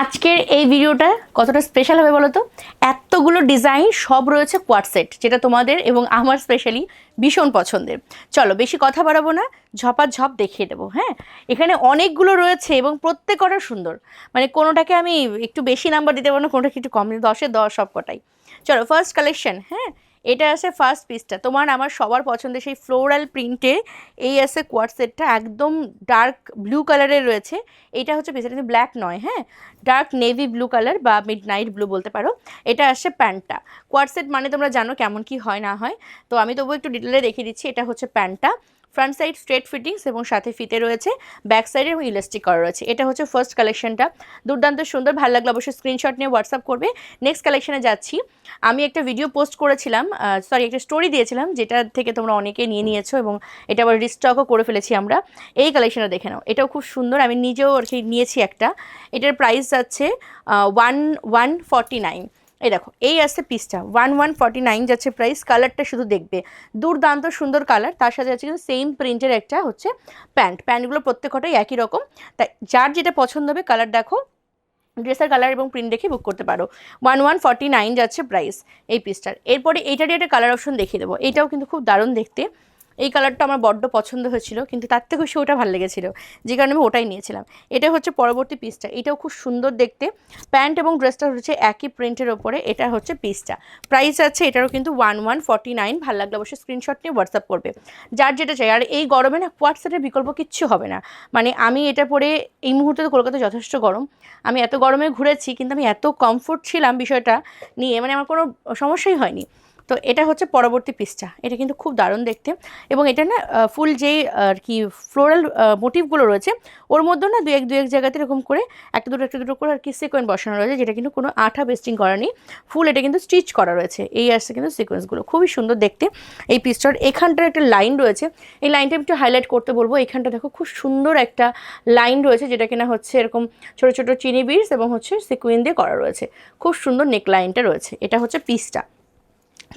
আজকের এই ভিডিওটা কতটা স্পেশাল হবে বলো তো এতগুলো ডিজাইন সব রয়েছে কোয়াটসেট যেটা তোমাদের এবং আমার স্পেশালি ভীষণ পছন্দের। চলো, বেশি কথা বাড়াবো না ঝপা ঝপ দেখিয়ে দেবো হ্যাঁ? এখানে অনেকগুলো রয়েছে এবং প্রত্যেকটা সুন্দর। মানে কোনোটাকে আমি একটু বেশি নাম্বার দিতে পারব না, কোনোটাকে একটু কম দশে দশ সব কটাই চলো ফার্স্ট কালেকশন হ্যাঁ? এটা আছে ফার্স্ট পিসটা তোমার আমার সবার পছন্দের সেই ফ্লোরাল প্রিন্টে এই আছে কোয়ার সেটটা একদম ডার্ক ব্লু কালারের রয়েছে। এটা হচ্ছে পিসটা কিন্তু ব্ল্যাক নয় হ্যাঁ? ডার্ক নেভি ব্লু কালার বা মিড নাইট ব্লু বলতে পারো। এটা আসে প্যান্টটা। কোয়ার সেট মানে তোমরা জানো কেমন কি হয়, না হয়। তো আমি তবু একটু ডিটেলে দেখিয়ে দিচ্ছি। এটা হচ্ছে প্যান্টটা। ফ্রন্ট সাইড স্ট্রেট ফিটিংস এবং সাথে ফিতে রয়েছে ব্যাক সাইডে এবং ইলাস্টিক করা রয়েছে। এটা হচ্ছে ফার্স্ট কালেকশনটা দুর্দান্ত সুন্দর, ভালো লাগল অবশ্যই স্ক্রিনশট নিয়ে হোয়াটসঅ্যাপ করবে। নেক্সট কালেকশনে যাচ্ছি। আমি একটা ভিডিও পোস্ট করেছিলাম সরি একটা স্টোরি দিয়েছিলাম, যেটা থেকে তোমরা অনেকে নিয়ে নিয়েছো এবং এটা আবার রিস্টকও করে ফেলেছি আমরা। এই কালেকশনটা দেখে নাও। এটাও খুব সুন্দর। আমি নিজেও আর কি নিয়েছি একটা। এটার প্রাইস যাচ্ছে ওয়ান ওয়ান ফর্টি নাইন এই দেখো, এই আসছে পিসটা ওয়ান ওয়ান ফর্টি নাইন যাচ্ছে প্রাইস কালারটা শুধু দেখবে। দুর্দান্ত, সুন্দর কালার তার সাথে আছে কিন্তু সেম প্রিন্টের একটা হচ্ছে প্যান্ট প্যান্টগুলো প্রত্যেকটাই একই রকম। তাই যার যেটা পছন্দ হবে কালার দেখো ড্রেসের কালার এবং প্রিন্ট দেখে বুক করতে পারো। ওয়ান ওয়ান ফর্টি নাইন যাচ্ছে প্রাইস এই পিসটার এরপরে এইটারই একটা কালার অপশন দেখিয়ে দেবো। এটাও কিন্তু খুব দারুণ দেখতে। এই কালারটা আমার বড্ড পছন্দ হয়েছিল, কিন্তু তার থেকে বেশি ওটা ভালো লেগেছিলো, যে কারণে আমি ওটাই নিয়েছিলাম। এটা হচ্ছে পরবর্তী পিসটা এটাও খুব সুন্দর দেখতে। প্যান্ট এবং ড্রেসটা হচ্ছে একই প্রিন্টের ওপরে, এটা হচ্ছে পিসটা প্রাইস আছে এটারও কিন্তু ওয়ান ওয়ান ফর্টি নাইন, ভালো লাগলে অবশ্যই স্ক্রিনশট নিয়ে হোয়াটসঅ্যাপ করবে। যার যেটা চাই, আর এই গরমে না হোয়াটসঅ্যাপের বিকল্প কিচ্ছু হবে না। মানে আমি এটা পরে, এই মুহূর্তে তো কলকাতায় যথেষ্ট গরম। আমি এত গরমে ঘুরেছি, কিন্তু আমি এত কমফোর্ট ছিলাম বিষয়টা নিয়ে মানে আমার কোনো সমস্যাই হয়নি। তো এটা হচ্ছে পরবর্তী পিসটা এটা কিন্তু খুব দারুণ দেখতে। এবং এটা না ফুল যেই, আর কি ফ্লোরাল মোটিভগুলো রয়েছে, ওর মধ্যেও না দু এক দু এক জায়গাতে এরকম করে একটা দুটো একটা দুটো করে আর কি সিকোয়েন্স বসানো রয়েছে, যেটা কিন্তু কোনো আঠা বেস্টিং করা নেই ফুল এটা কিন্তু স্টিচ করা রয়েছে এই আসছে কিন্তু সিকোয়েন্সগুলো খুবই সুন্দর দেখতে এই পিসটার এখানটার একটা লাইন রয়েছে। এই লাইনটা একটু হাইলাইট করতে বলব। এখানটা দেখো খুব সুন্দর একটা লাইন রয়েছে, যেটা কিনা হচ্ছে এরকম ছোটো ছোটো চিনি বিটস এবং হচ্ছে সিকুইন দিয়ে করা রয়েছে। খুব সুন্দর নেক লাইনটা রয়েছে। এটা হচ্ছে পিসটা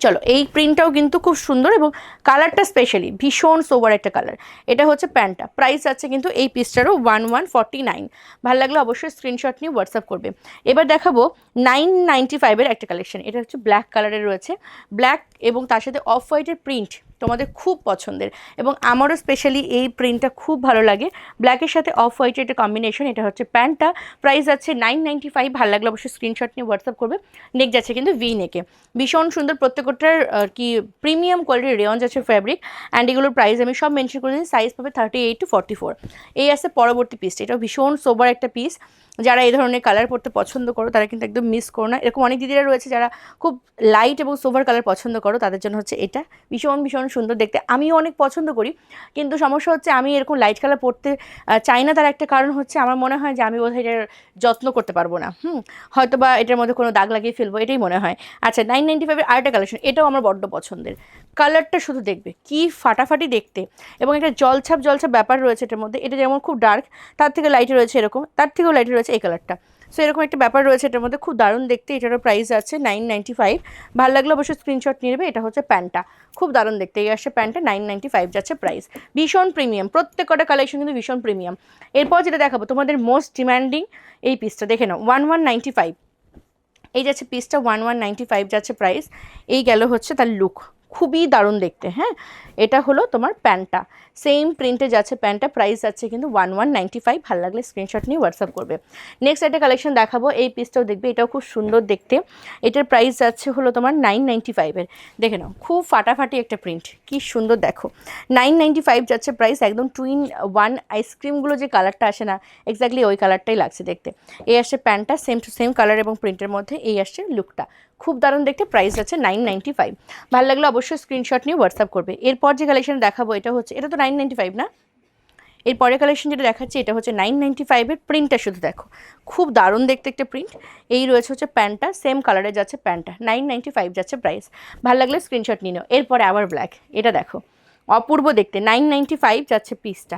চলো, এই প্রিন্টটাও কিন্তু খুব সুন্দর এবং কালারটা স্পেশালি ভীষণ সোবার একটা কালার এটা হচ্ছে প্যান্টটা। প্রাইস আছে কিন্তু এই পিসটারও ওয়ান ওয়ান ফর্টি নাইন ভালো লাগলে অবশ্যই স্ক্রিনশট নিয়ে হোয়াটসঅ্যাপ করবে। এবার দেখাবো নাইন নাইনটি ফাইভের একটা কালেকশন এটা হচ্ছে ব্ল্যাক কালারের রয়েছে। ব্ল্যাক এবং তার সাথে অফ হোয়াইটের প্রিন্ট তোমাদের খুব পছন্দের এবং আমারও স্পেশালি এই প্রিন্টটা খুব ভালো লাগে। ব্ল্যাকের সাথে অফ হোয়াইটের একটা কম্বিনেশন এটা হচ্ছে প্যান্টটা। প্রাইস আছে নাইন নাইনটি ফাইভ ভালো লাগলে অবশ্যই স্ক্রিনশট নিয়ে হোয়াটসঅ্যাপ করবে। নেক যাচ্ছে কিন্তু ভি নেকে ভীষণ সুন্দর প্রত্যেকটার আর কি প্রিমিয়াম কোয়ালিটির রেয়ন আছে ফ্যাব্রিক অ্যান্ড এগুলোর প্রাইস আমি সব মেনশন করে দিই সাইজ পাবে thirty eight two forty four এই আছে পরবর্তী পিসটা এটাও ভীষণ সোবার একটা পিস যারা এই ধরনের কালার পরতে পছন্দ করো, তারা কিন্তু একদম মিস করো না। এরকম অনেক দিদিরা রয়েছে যারা খুব লাইট এবং সোভার কালার পছন্দ করো, তাদের জন্য হচ্ছে এটা। ভীষণ ভীষণ সুন্দর দেখতে। আমিও অনেক পছন্দ করি, কিন্তু সমস্যা হচ্ছে আমি এরকম লাইট কালার পরতে চাই না। তার একটা কারণ হচ্ছে আমার মনে হয় যে আমি বোধহয় এটার যত্ন করতে পারব না। হুম হয়তো বা এটার মধ্যে কোনো দাগ লাগিয়ে ফেলব, এটাই মনে হয়। আচ্ছা নাইন নাইনটি ফাইভের আরেকটা কালেকশন এটাও আমার বড্ড পছন্দের। কালারটা শুধু দেখবে, কি ফাটাফাটি দেখতে। এবং একটা জলছাপ জলছাপ ব্যাপার রয়েছে এটার মধ্যে। এটা যেমন খুব ডার্ক তার থেকে লাইটে রয়েছে এরকম, তার থেকেও লাইটে রয়েছে এই কালারটা সো এরকম একটা ব্যাপার রয়েছে, এটার মধ্যে খুব দারুণ দেখতে, এটারও প্রাইস আছে নাইন নাইনটি ফাইভ ভালো লাগলে অবশ্যই স্ক্রিনশট নিয়ে নেবে, এটা হচ্ছে প্যান্টটা। খুব দারুণ দেখতে, এই আসছে প্যান্টটা নাইন নাইনটি ফাইভ যাচ্ছে প্রাইস ভীষণ প্রিমিয়াম প্রত্যেক কটা কালেকশন কিন্তু ভীষণ প্রিমিয়াম এরপর যেটা দেখাবো, তোমাদের মোস্ট ডিম্যান্ডিং এই পিসটা দেখে নাও ওয়ান ওয়ান নাইনটি ফাইভ এই যাচ্ছে পিসটা ওয়ান ওয়ান নাইনটি ফাইভ যাচ্ছে প্রাইস এই গেল হচ্ছে তার লুক খুবই দারুণ দেখতে হ্যাঁ? এটা হলো তোমার প্যান্টটা। সেম প্রিন্টে যাচ্ছে প্যান্টটা প্রাইস আছে কিন্তু ওয়ান ওয়ান নাইনটি ফাইভ ভালো লাগলে স্ক্রিনশট নিয়ে হোয়াটসঅ্যাপ করবে। নেক্সট একটা কালেকশন দেখাবো, এই পিসটাও দেখবে, এটাও খুব সুন্দর দেখতে। এটার প্রাইস যাচ্ছে হলো তোমার নাইন নাইনটি ফাইভের দেখে নাও, খুব ফাটাফাটি একটা প্রিন্ট কি সুন্দর দেখো। নাইন নাইনটি ফাইভ যাচ্ছে প্রাইস একদম টুইন ওয়ান আইসক্রিমগুলো যে কালারটা আসে না এক্স্যাক্টলি ওই কালারটাই লাগছে দেখতে। এই আসছে প্যান্টটা সেম টু সেম কালার এবং প্রিন্টের মধ্যে এই আসছে লুকটা খুব দারুণ দেখতে প্রাইস আছে নাইন নাইনটি ফাইভ ভালো লাগলে অবশ্যই স্ক্রিনশট নিয়ে হোয়াটসঅ্যাপ করবে। এরপর যে কালেকশন দেখাবো, এটা হচ্ছে, এটা তো নাইন নাইনটি ফাইভ না? এর পরের কালেকশন যেটা দেখাচ্ছি, এটা হচ্ছে নাইন নাইনটি ফাইভের প্রিন্টটা শুধু দেখো। খুব দারুণ দেখতে একটা প্রিন্ট এই রয়েছে হচ্ছে প্যান্টটা সেম কালারে যাচ্ছে প্যান্টটা। নাইন নাইনটি ফাইভ যাচ্ছে প্রাইস ভালো লাগলে স্ক্রিনশট নিয়ে নাও। এরপরে আবার ব্ল্যাক এটা দেখো, অপূর্ব দেখতে। নাইন নাইনটি ফাইভ যাচ্ছে পিসটা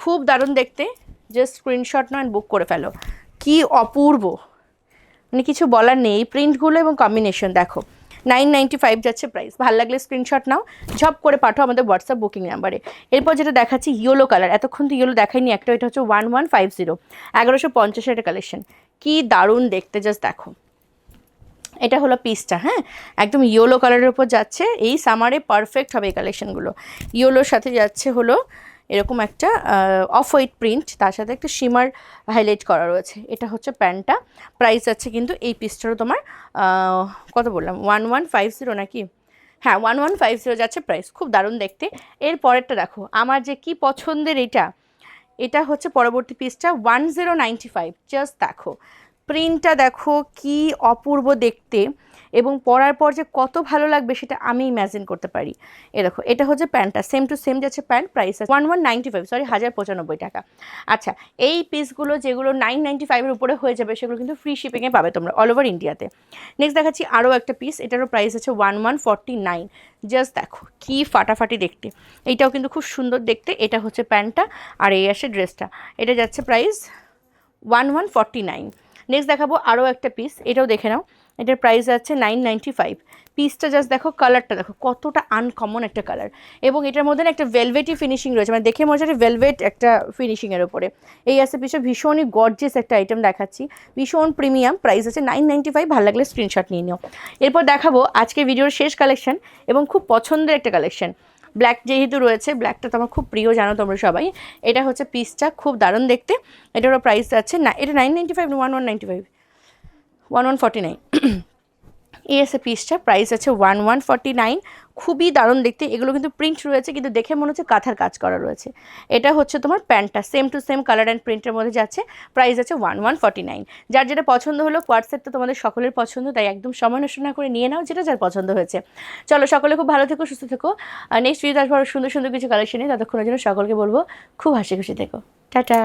খুব দারুণ দেখতে। জাস্ট স্ক্রিনশট নয় বুক করে ফেলো। কি অপূর্ব! মানে কিছু বলার নেই। এই প্রিন্টগুলো এবং কম্বিনেশন দেখো। নাইন নাইনটি ফাইভ যাচ্ছে প্রাইস ভালো লাগলে স্ক্রিনশট নাও। ঝপ করে পাঠাও আমাদের হোয়াটসঅ্যাপ বুকিং নাম্বারে এরপর যেটা দেখাচ্ছি ইয়েলো কালার এতক্ষণ তো ইয়েলো দেখাইনি। একটা এটা হচ্ছে ওয়ান ওয়ান ফাইভ জিরো এগারোশো পঞ্চাশের একটা কালেকশন কি দারুণ দেখতে জাস্ট দেখো। এটা হলো পিসটা হ্যাঁ? একদম ইয়েলো কালারের উপর যাচ্ছে। এই সামারে পারফেক্ট হবে এই কালেকশনগুলো ইয়েলোর সাথে যাচ্ছে হলো এরকম একটা অফ হোয়াইট প্রিন্ট, তার সাথে একটা শিমার হাইলাইট করা রয়েছে। এটা হচ্ছে প্যান্টটা। প্রাইস আছে কিন্তু এই পিসটারও তোমার কত বললাম? ওয়ান ওয়ান ফাইভ জিরো নাকি? হ্যাঁ ওয়ান ওয়ান ফাইভ জিরো যাচ্ছে প্রাইস খুব দারুণ দেখতে। এর পরেরটা দেখো। আমার যে কি পছন্দের এটা এটা হচ্ছে পরবর্তী পিসটা one zero ninety five just দেখো। প্রিন্টটা দেখো কি অপূর্ব দেখতে এবং পরার পর যে কত ভালো লাগবে সেটা আমি ইম্যাজিন করতে পারি। এ দেখো, এটা হচ্ছে প্যান্টটা সেম টু সেম যাচ্ছে প্যান্ট প্রাইস আছে one one ninety five sorry হাজার পঁচানব্বই টাকা। আচ্ছা এই পিসগুলো যেগুলো নাইন নাইনটি ফাইভের উপরে হয়ে যাবে সেগুলো কিন্তু ফ্রি শিপিংয়ে পাবে তোমরা অল ওভার ইন্ডিয়াতে নেক্সট দেখাচ্ছি আরও একটা পিস এটারও প্রাইস আছে one one forty nine just দেখো, কি ফাটাফাটি দেখতে। এইটাও কিন্তু খুব সুন্দর দেখতে, এটা হচ্ছে প্যান্টটা আর এই আসে ড্রেসটা এটা যাচ্ছে price one one forty nine next দেখাবো আরও একটা পিস এটাও দেখে নাও। এটার প্রাইস আছে নাইন নাইনটি ফাইভ পিসটা জাস্ট দেখো কালারটা দেখো, কতটা আনকমন একটা কালার এবং এটার মধ্যে একটা ভেলভেটি ফিনিশিং রয়েছে মানে দেখে মনে হচ্ছে ভেলভেট একটা ফিনিশিংয়ের ওপরে এই আছে পিছনে ভীষণই গর্জিয়াস একটা আইটেম দেখাচ্ছি। ভীষণ প্রিমিয়াম প্রাইস আছে নাইন নাইনটি ফাইভ ভালো লাগলে স্ক্রিনশট নিয়ে নিও। এরপর দেখাবো আজকে ভিডিওর শেষ কালেকশন এবং খুব পছন্দের একটা কালেকশন ব্ল্যাক যেহেতু রয়েছে ব্ল্যাকটা তো আমার খুব প্রিয়, জানো তোমরা সবাই। এটা হচ্ছে পিসটা খুব দারুণ দেখতে। এটারও প্রাইস আছে না, এটা nine ninety five one one ninety five one one forty nine এই আছে পিসটা প্রাইস আছে ওয়ান ওয়ান ফর্টি নাইন খুবই দারুণ দেখতে। এগুলো কিন্তু প্রিন্ট রয়েছে, কিন্তু দেখে মনে হচ্ছে কাঁথার কাজ করা রয়েছে। এটা হচ্ছে তোমার প্যান্টটা same to same colour and প্রিন্টের মধ্যে যাচ্ছে। প্রাইস আছে ওয়ান ওয়ান ফর্টি নাইন যার যেটা পছন্দ হলো কোয়াটসেট তো তোমাদের সকলের পছন্দ, তাই একদম সময় নষ্ট না করে নিয়ে নাও যেটা যার পছন্দ হয়েছে। চলো সকলে খুব ভালো থেকো, সুস্থ থেকো। নেক্সট ভিডিও আসব সুন্দর সুন্দর কিছু কালেকশন নিয়ে। ততক্ষণের জন্য সকলকে বলব, খুব হাসি খুশি থেকো। টাটা!